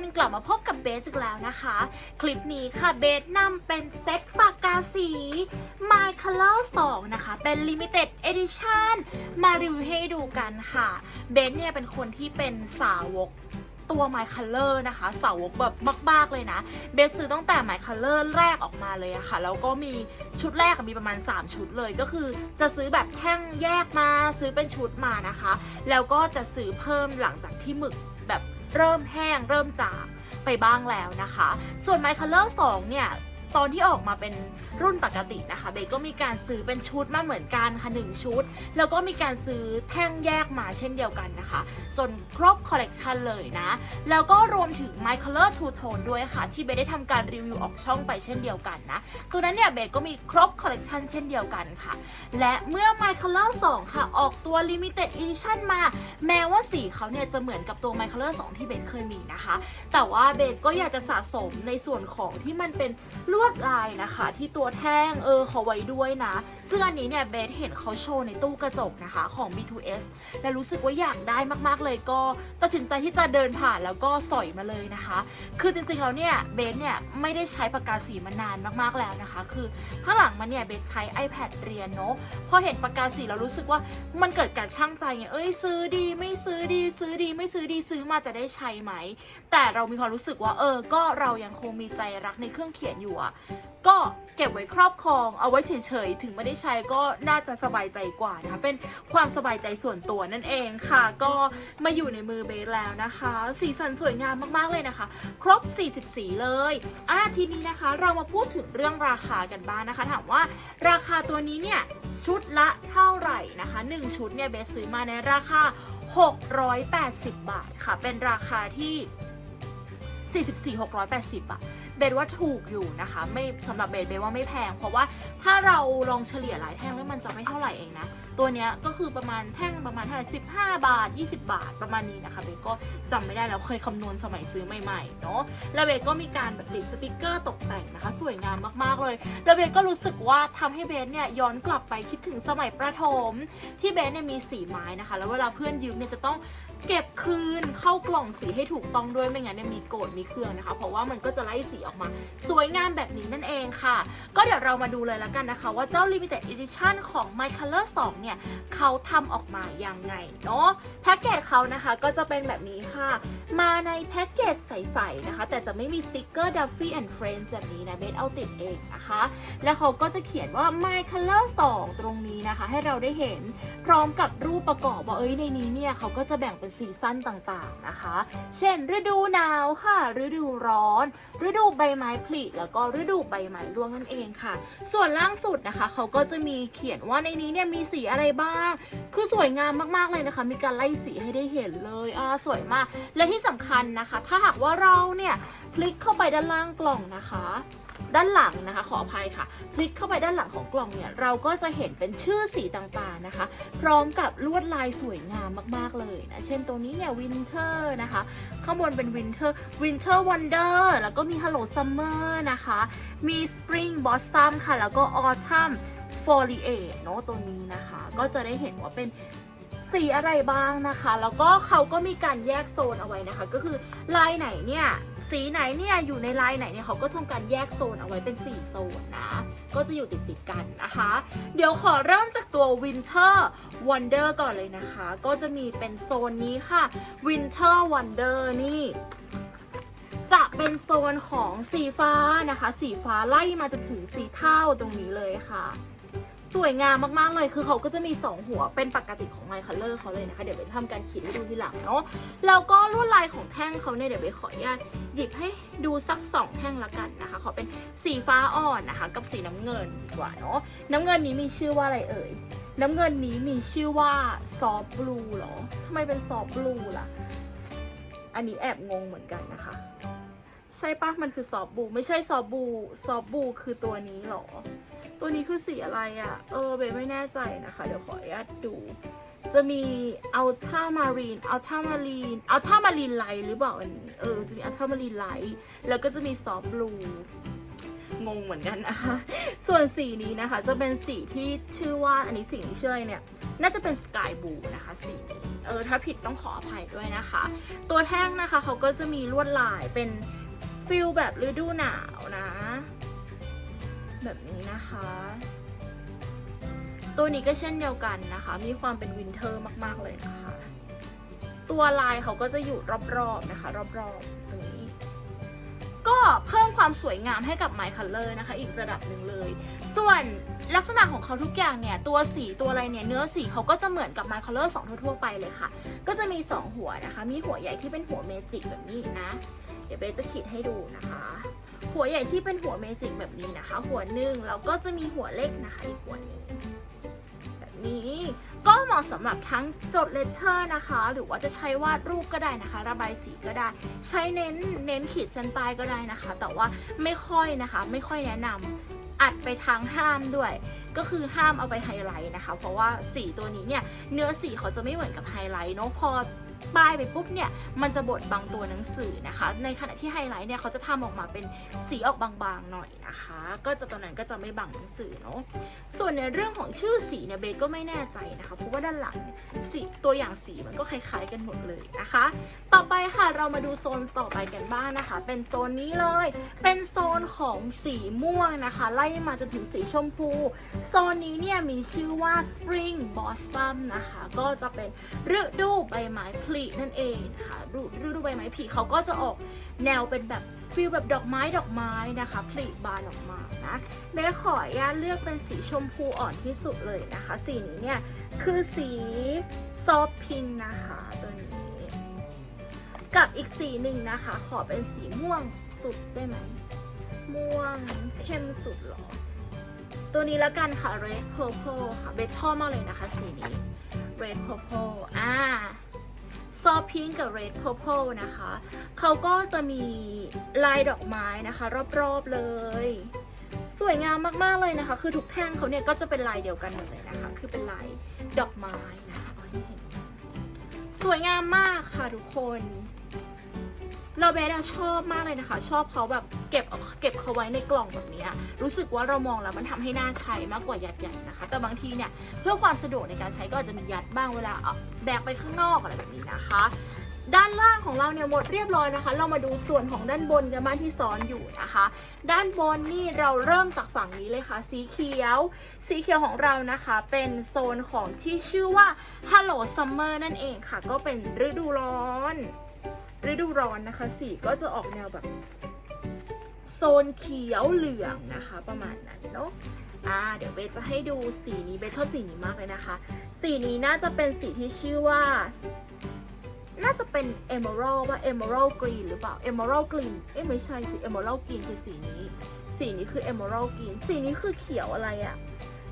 หนึงกลับมาพบกับเบสอีกแล้วนะคะ คลิปนี้ค่ะเบสนำเป็นเซ็ตปากกาสี My Color 2 นะคะ เป็น Limited Edition มารีวิวให้ดูกันค่ะ เบสเนี่ยเป็นคนที่เป็นสาวกตัว My Color นะคะ สาวกแบบมาก ๆ เลยนะ เบสซื้อตั้งแต่ My Color แรกออกมาเลยอะค่ะ แล้วก็มีชุดแรกมีประมาณ 3 ชุดเลย ก็คือจะซื้อแบบแท่งแยกมา ซื้อเป็นชุดมานะคะ แล้วก็จะซื้อเพิ่มหลังจากที่หมึก เริ่มแห้งเริ่มจางไปบ้างแล้วนะคะ ส่วนไมคัลเลอร์2เนี่ย ตอนที่ออกมาเป็นรุ่นปกตินะคะเบก็มีการซื้อเป็นชุดมาเหมือนกันค่ะหนึ่งชุด แล้วก็มีการซื้อแท่งแยกมาเช่นเดียวกันนะคะ จนครบคอลเลกชันเลยนะ แล้วก็รวมถึง My Color Two Tone ด้วยค่ะ ที่เบได้ทำการรีวิวออกช่องไปเช่นเดียวกันนะ ตัวนั้นเนี่ยเบก็มีครบคอลเลกชันเช่นเดียวกันค่ะ และเมื่อ My Color 2 ค่ะ ออกตัว Limited Edition มา แม้ว่าสีเขาเนี่ยจะเหมือนกับตัว My Color 2 ที่เบสเคยมีนะคะ แต่ว่าเบสก็อยากจะสะสมในส่วนของที่มันเป็นลวดลายนะคะ ที่ตัวแท่งเออเขาไว้ด้วยนะ ซึ่งอันนี้เนี่ยเบสเห็นเขาโชว์ในตู้กระจกนะคะของ B2S และรู้สึกว่าอยากได้มากๆเลยก็ตัดสินใจที่จะเดินผ่านแล้วก็สอยมาเลยนะคะ คือจริงๆแล้วเนี่ยเบสเนี่ยไม่ได้ใช้ปากกาสีมานานมากๆแล้วนะคะ คือข้างหลังมันเนี่ยเบสใช้ iPad เรียนเนาะพอเห็นปากกาสีแล้วรู้สึกว่ามันเกิดการช่างใจไงเอ้ยซื้อดีไม่ซื้อดีซื้อดีไม่ซื้อดีซื้อมาจะได้ใช้ไหม แต่เรามีความรู้สึกว่าเออก็เรายังคงมีใจรักในเครื่องเขียนอยู่อะก็เก็บไว้ครอบครองเอาไว้เฉยๆ ถึงไม่ได้ใช้ก็น่าจะสบายใจกว่านะคะเป็นความสบายใจส่วนตัวนั่นเองค่ะ ก็มาอยู่ในมือเบสแล้วนะคะ สีสันสวยงามมากๆเลยนะคะ ครบ 40 สีเลยอะทีนี้นะคะเรามาพูดถึงเรื่องราคากันบ้างนะคะ ถามว่าราคาตัวนี้เนี่ยชุดละเท่าไหร่นะคะ 1 ชุดเนี่ยเบสซื้อมาในราคา 680 บาทค่ะ เป็นราคาที่ 44 680อะ เบสว่าถูกอยู่นะคะ ไม่สำหรับเบสเบสว่าไม่แพง เพราะว่าถ้าเราลองเฉลี่ยหลายแท่งแล้วมันจะไม่เท่าไหร่เองนะ ตัวเนี้ยก็คือประมาณแท่งประมาณเท่าไหร่15บาท 20 บาทประมาณนี้นะคะเบสก็จำไม่ได้แล้วเคยคำนวณสมัยซื้อใหม่ๆเนาะแล้วเบสก็มีการแบบติดสติกเกอร์ตกแต่งนะคะ สวยงามมากๆเลยแล้วเบสก็รู้สึกว่าทำให้เบสเนี่ยย้อนกลับไปคิดถึงสมัยประถมที่เบสเนี่ยมีสีไม้นะคะ แล้วเวลาเพื่อนยืมเนี่ยจะต้อง เก็บคืนเข้ากล่องสีให้ถูกต้องด้วยไม่งั้นเนี่ยมีโกรธมีเครื่องนะคะ เพราะว่ามันก็จะไล่สีออกมา สวยงามแบบนี้นั่นเองค่ะ ก็เดี๋ยวเรามาดูเลยแล้วกันนะคะ ว่าเจ้า Limited Edition ของ My Color 2 เนี่ยเขาทำออกมายังไงเนาะแพ็กเกจเขานะคะก็จะเป็นแบบนี้ค่ะ มาในแพ็กเกจใสๆนะคะ แต่จะไม่มีสติกเกอร์ Duffy and Friends แบบนี้นะเบสเอาติดเองนะคะ แล้วเขาก็จะเขียนว่า My Color 2 ตรงนี้นะคะ ให้เราได้เห็นพร้อมกับรูปประกอบว่าเอ้ยในนี้เนี่ยเขาก็จะแบ่งเป็นซีซั่นต่างๆนะคะ เช่น ฤดูหนาวค่ะ ฤดูร้อน ฤดูใบไม้ผลิแล้วก็ฤดูใบไม้ร่วงนั่นเองค่ะ ส่วนล่างสุดนะคะ เขาก็จะมีเขียนว่าในนี้เนี่ยมีสีอะไรบ้าง คือสวยงามมากๆเลยนะคะ มีการไล่สีให้ได้เห็นเลยอ่าสวยมาก และที่สำคัญนะคะ ถ้าหากว่าเราเนี่ยคลิกเข้าไปด้านล่างกล่องนะคะ ด้านหลังนะคะ ขออภัยค่ะ คลิกเข้าไปด้านหลังของกล่องเนี่ย เราก็จะเห็นเป็นชื่อสีต่างๆนะคะ พร้อมกับลวดลายสวยงามมากๆเลยนะ เช่นตัวนี้เนี่ยวินเทอร์นะคะ ข้างบนเป็นวินเทอร์วินเทอร์วันเดอร์แล้วก็มี Hello Summer นะคะ มี Spring Blossom ค่ะ แล้วก็ Autumn Foliage เนอะตัวนี้นะคะ ก็จะได้เห็นว่าเป็น สีอะไรบ้างนะคะ แล้วก็เขาก็มีการแยกโซนเอาไว้นะคะ ก็คือลายไหนเนี่ย สีไหนเนี่ยอยู่ในลายไหนเนี่ยเขาก็ทำการแยกโซนเอาไว้เป็น 4 โซนนะ ก็จะอยู่ติดติดกันนะคะ เดี๋ยวขอเริ่มจากตัว Winter Wonder ก่อนเลยนะคะ ก็จะมีเป็นโซนนี้ค่ะ Winter Wonder นี่จะเป็นโซนของสีฟ้านะคะ สีฟ้าไล่มาจนถึงสีเทาตรงนี้เลยค่ะ สวยงามมากๆเลยคือเขาก็จะมี 2 หัวเป็นปกติของ My Color เขาเลยนะคะ เดี๋ยวไปทำการขีดให้ดูทีหลังเนาะแล้วก็ลวดลายของแท่งเขาเนี่ยเดี๋ยวไปขออนุญาตหยิบให้ดูสัก 2 แท่งละกันนะคะขอเป็นสีฟ้าอ่อนนะคะ กับสีน้ำเงินดีกว่าเนาะน้ำเงินนี้มีชื่อว่าอะไรเอ่ยน้ำเงินนี้มีชื่อว่าซอฟบลูเหรอทำไมเป็นซอฟบลูล่ะ อันนี้แอบงงเหมือนกันนะคะ ใช่ปะมันคือซอฟบู ไม่ใช่ซอฟบู ซอฟบูคือตัวนี้เหรอ ตัวนี้คือสีอะไรอะ่ะ เออเบยไม่แน่ใจนะคะ เดี๋ยวขออนุญาตดู จะมีอัลท a ามารีนอัลท a ามารีนอัลท a ามารีนไลท์หรือเปล่าอันนี้เออ จะมีอัลท a ามารีนไลท์แล้วก็จะมีซอฟบลูงงเหมือนกันนะคะ ส่วนสีนี้นะคะจะเป็นสีที่ชื่อว่าอันนี้สีนี้ชื่ออะไรเนี่ย น่าจะเป็นสกายบูนะคะสีเออถ้าผิดต้องขออภัยด้วยนะคะ ตัวแท่งนะคะเขาก็จะมีลวดลายเป็นฟิลแบบฤดูหนาวนะ แบบนี้นะคะ ตัวนี้ก็เช่นเดียวกันนะคะ มีความเป็นวินเทอร์มาก ๆ เลยนะคะ ตัวลายเขาก็จะอยู่รอบๆนะคะ รอบๆตรงนี้ ก็เพิ่มความสวยงามให้กับ My Color นะคะ อีกระดับหนึ่งเลย ส่วนลักษณะของเขาทุกอย่างเนี่ย ตัวสีตัวอะไรเนี่ย เนื้อสีเขาก็จะเหมือนกับ My Color 2ทั่วๆไปเลยค่ะ ก็จะมี 2 หัวนะคะ มีหัวใหญ่ที่เป็นหัวเมจิกแบบนี้นะ เดี๋ยวเบสจะขีดให้ดูนะคะ หัวใหญ่ที่เป็นหัวเมจิกแบบนี้นะคะ หัวหนึ่งแล้วก็จะมีหัวเล็กนะคะอีกหัวหนึ่งแบบนี้ก็เหมาะสำหรับทั้งจดเลเชอร์นะคะ หรือว่าจะใช้วาดรูปก็ได้นะคะ ระบายสีก็ได้ ใช้เน้นเน้นขีดเส้นใต้ก็ได้นะคะ แต่ว่าไม่ค่อยนะคะ ไม่ค่อยแนะนำอัดไปทางห้ามด้วยก็คือห้ามเอาไปไฮไลท์นะคะ เพราะว่าสีตัวนี้เนี่ยเนื้อสีเขาจะไม่เหมือนกับไฮไลท์เนาะพอ ป้ายไปปุ๊บเนี่ยมันจะบดบังตัวหนังสือนะคะ ในขณะที่ไฮไลท์เนี่ยเขาจะทำออกมาเป็นสีออกบางๆหน่อยนะคะ ก็จะตอนนั้นก็จะไม่บังหนังสือเนาะส่วนในเรื่องของชื่อสีเนี่ยเบสก็ไม่แน่ใจนะคะเพราะว่าด้านหลังสีตัวอย่างสีมันก็คล้ายๆกันหมดเลยนะคะ ต่อไปค่ะเรามาดูโซนต่อไปกันบ้างนะคะ เป็นโซนนี้เลย เป็นโซนของสีม่วงนะคะ ไล่มาจนถึงสีชมพู โซนนี้เนี่ยมีชื่อว่า Spring Blossom นะคะ ก็จะเป็นฤดูใบไม้ผลินั่นเองนะคะฤฤดูใบไม้ผลิเขาก็จะออกแนวเป็นแบบฟิลแบบดอกไม้ดอกไม้นะคะผลิบานออกมานะแม่ขออนุญาตเลือกเป็นสีชมพูอ่อนที่สุดเลยนะคะ สีนี้เนี่ยคือสีซอฟพิงนะคะตัวนี้กับอีกสีหนึ่งนะคะ ขอเป็นสีม่วงสุดได้ไหมม่วงเข้มสุดหรอ ตัวนี้ละกันค่ะ red purple ค่ะเบสชอบมากเลยนะคะสีนี้ red purple อ่า ซอฟพิงกับเรด d p u r p l นะคะ เขาก็จะมีลายดอกไม้นะคะ รอบๆเลย สวยงามมากๆเลยนะคะ คือทุกแท่งเขาเนี่ยก็จะเป็นลายเดียวกันหมดเลยนะคะ คือเป็นลายดอกไม้นะคะสวยงามมากค่ะทุกคน เราเบสอะชอบมากเลยนะคะ ชอบเขาแบบเก็บเก็บเขาไว้ในกล่องแบบนี้รู้สึกว่าเรามองแล้วมันทำให้หน้าใช้มากกว่ายัดยัดนะคะ แต่บางทีเนี่ยเพื่อความสะดวกในการใช้ก็อาจจะมียัดบ้างเวลาแบกไปข้างนอกอะไรแบบนี้นะคะ ด้านล่างของเราเนี่ยหมดเรียบร้อยนะคะ เรามาดูส่วนของด้านบนกันบ้างที่ซ้อนอยู่นะคะ ด้านบนนี่เราเริ่มจากฝั่งนี้เลยค่ะ สีเขียว สีเขียวของเรานะคะ เป็นโซนของที่ชื่อว่า Hello Summer นั่นเองค่ะ ก็เป็นฤดูร้อน ฤดูร้อนนะคะ สีก็จะออกแนวแบบ โซนเขียวเหลืองนะคะ ประมาณนั้นเนาะอ่าเดี๋ยวเบสจะให้ดูสีนี้เบสชอบสีนี้มากเลยนะคะ สีนี้น่าจะเป็นสีที่ชื่อว่า น่าจะเป็น emerald ว่า emerald green หรือเปล่า emerald green เอ๊ะไม่ใช่สิ emerald green คือสีนี้ สีนี้คือ emerald green สีนี้คือเขียวอะไรอะ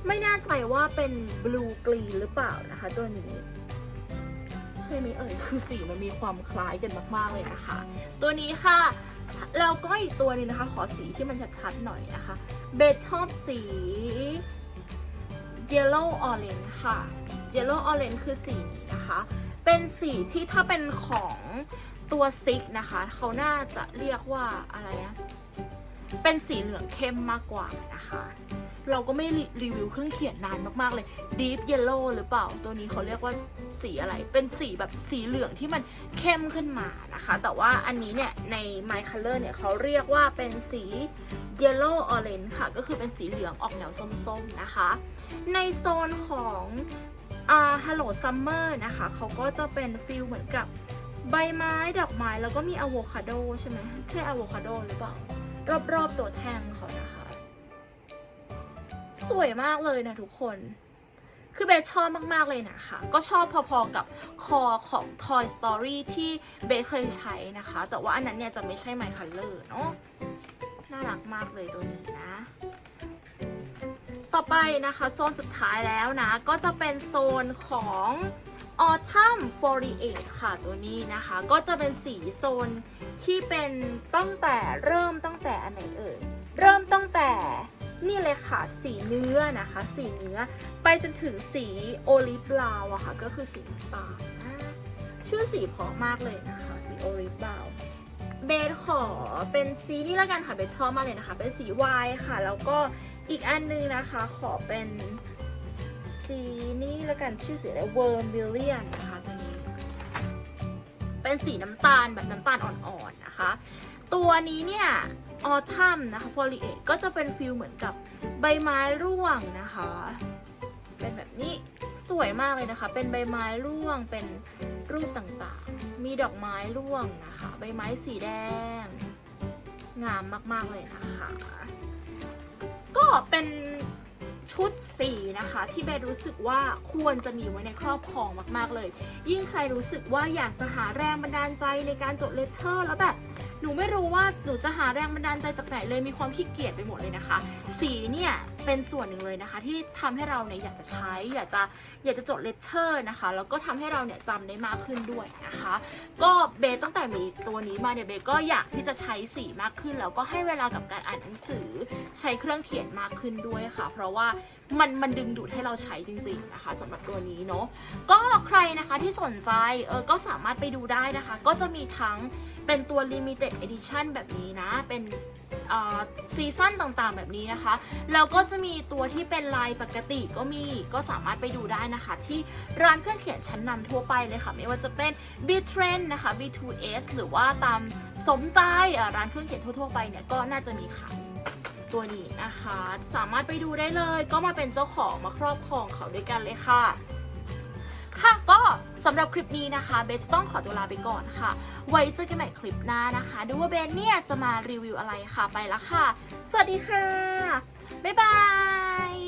ไม่แน่ใจว่าเป็น blue green หรือเปล่านะคะตัวนี้ใช่ไหมเอ่ยคือสีมันมีความคล้ายกันมากๆเลยนะคะ ตัวนี้ค่ะแล้วก็อีกตัวนึงนะคะ ขอสีที่มันชัดๆหน่อยนะคะ เบสชอบสี yellow orange ค่ะ yellow orange คือสีนี้นะคะ เป็นสีที่ถ้าเป็นของตัวซิกนะคะ เขาน่าจะเรียกว่าอะไรอะเป็นสีเหลืองเข้มมากกว่านะคะ เราก็ไม่รีรีวิวเครื่องเขียนนานมากๆเลย Deep Yellow หรือเปล่า ตัวนี้เขาเรียกว่าสีอะไร เป็นสีแบบสีเหลืองที่มันเข้มขึ้นมานะคะ แต่ว่าอันนี้เนี่ยใน My Color เนี่ยเขาเรียกว่าเป็นสี Yellow Orange ค่ะ ก็คือเป็นสีเหลืองออกแนวส้มๆนะคะ ในโซนของ อ่า Hello Summer นะคะเขาก็จะเป็นฟิลเหมือนกับใบไม้ดอกไม้แล้วก็มีอะโวคาโดใช่ไหมใช่อะโวคาโดหรือเปล่า รอบๆตัวแท่งเขานะคะ สวยมากเลยนะทุกคน คือเบสชอบมาก ๆ เลยนะคะ ก็ชอบพอๆกับคอของ Toy Story ที่เบสเคยใช้นะคะ แต่ว่าอันนั้นเนี่ยจะไม่ใช่ My Color เนาะน่ารักมากเลยตัวนี้นะ ต่อไปนะคะ โซนสุดท้ายแล้วนะ ก็จะเป็นโซนของ Autumn Foliage ค่ะตัวนี้นะคะ ก็จะเป็นสีโซนที่เป็นตั้งแต่เริ่มตั้งแต่อันไหนเอ่ยเริ่มตั้งแต่นี่เลยค่ะ สีเนื้อนะคะ สีเนื้อไปจนถึงสีโอลิฟบราว์อะค่ะ ก็คือสีตาลอ่าชื่อสีพราะมากเลยนะคะ สีโอลิฟบราว์เบสขอเป็นสีนี้แล้วกันค่ะเบสชอบมากเลยนะคะ เป็นสีวายค่ะ แล้วก็ อีกอันนึงนะคะขอเป็นสีนี้แล้วกันชื่อสีอะไรเวิร์มบิลเลียนนะคะตัวนี้ เป็นสีน้ำตาลแบบน้ำตาลอ่อนๆนะคะ ตัวนี้เนี่ยออทัมนะคะฟอลิเอก็จะเป็นฟิลเหมือนกับใบไม้ร่วงนะคะ เป็นแบบนี้สวยมากเลยนะคะ เป็นใบไม้ร่วงเป็นรูปต่างๆ มีดอกไม้ร่วงนะคะ ใบไม้สีแดง งามมากๆเลยนะคะ นะคะที่เบรู้สึกว่าควรจะมีไว้ในครอบครองมากๆเลย ยิ่งใครรู้สึกว่าอยากจะหาแรงบันดาลใจในการจดเลเทอร์ แล้วแบบหนูไม่รู้ว่าหนูจะหาแรงบันดาลใจจากไหนเลยมีความขี้เกียจไปหมดเลยนะคะ สีเนี่ย เป็นส่วนหนึ่งเลยนะคะ ที่ทำให้เราเนี่ยอยากจะใช้ อยากจะอยากจะจดเลเทอร์นะคะ แล้วก็ทำให้เราเนี่ยจำได้มากขึ้นด้วยนะคะ ก็เบตั้งแต่มีตัวนี้มาเนี่ยเบก็อยากที่จะใช้สีมากขึ้น แล้วก็ให้เวลากับการอ่านหนังสือ ใช้เครื่องเขียนมากขึ้นด้วยค่ะ เพราะว่ามันมันดึงดูดให้เราใช้จริง ๆนะคะสำหรับตัวนี้เนาะก็ใครนะคะที่สนใจเออก็สามารถไปดูได้นะคะ ก็จะมีทั้ง เป็นตัว limited edition แบบนี้นะ เป็นซีซั่นต่างๆ แบบนี้นะคะแล้วก็จะมีตัวที่เป็นลายปกติก็มีก็สามารถไปดูได้นะคะ ที่ร้านเครื่องเขียนชั้นนำทั่วไปเลยค่ะ ไม่ว่าจะเป็น b t r e n d นะคะ B2S หรือว่าตามสมใจร้านเครื่องเขียนทั่วๆไปเนี่ยก็น่าจะมีขายตัวนี้นะคะ สามารถไปดูได้เลย ก็มาเป็นเจ้าของมาครอบครองเขาด้วยกันเลยค่ะ ค่ะ ก็สำหรับคลิปนี้นะคะเบสต้องขอตัวลาไปก่อนค่ะ ไว้เจอกันใหม่คลิปหน้านะคะ ดูว่าเบนเนี่ยจะมารีวิวอะไรค่ะไปละค่ะ สวัสดีค่ะ บ๊ายบาย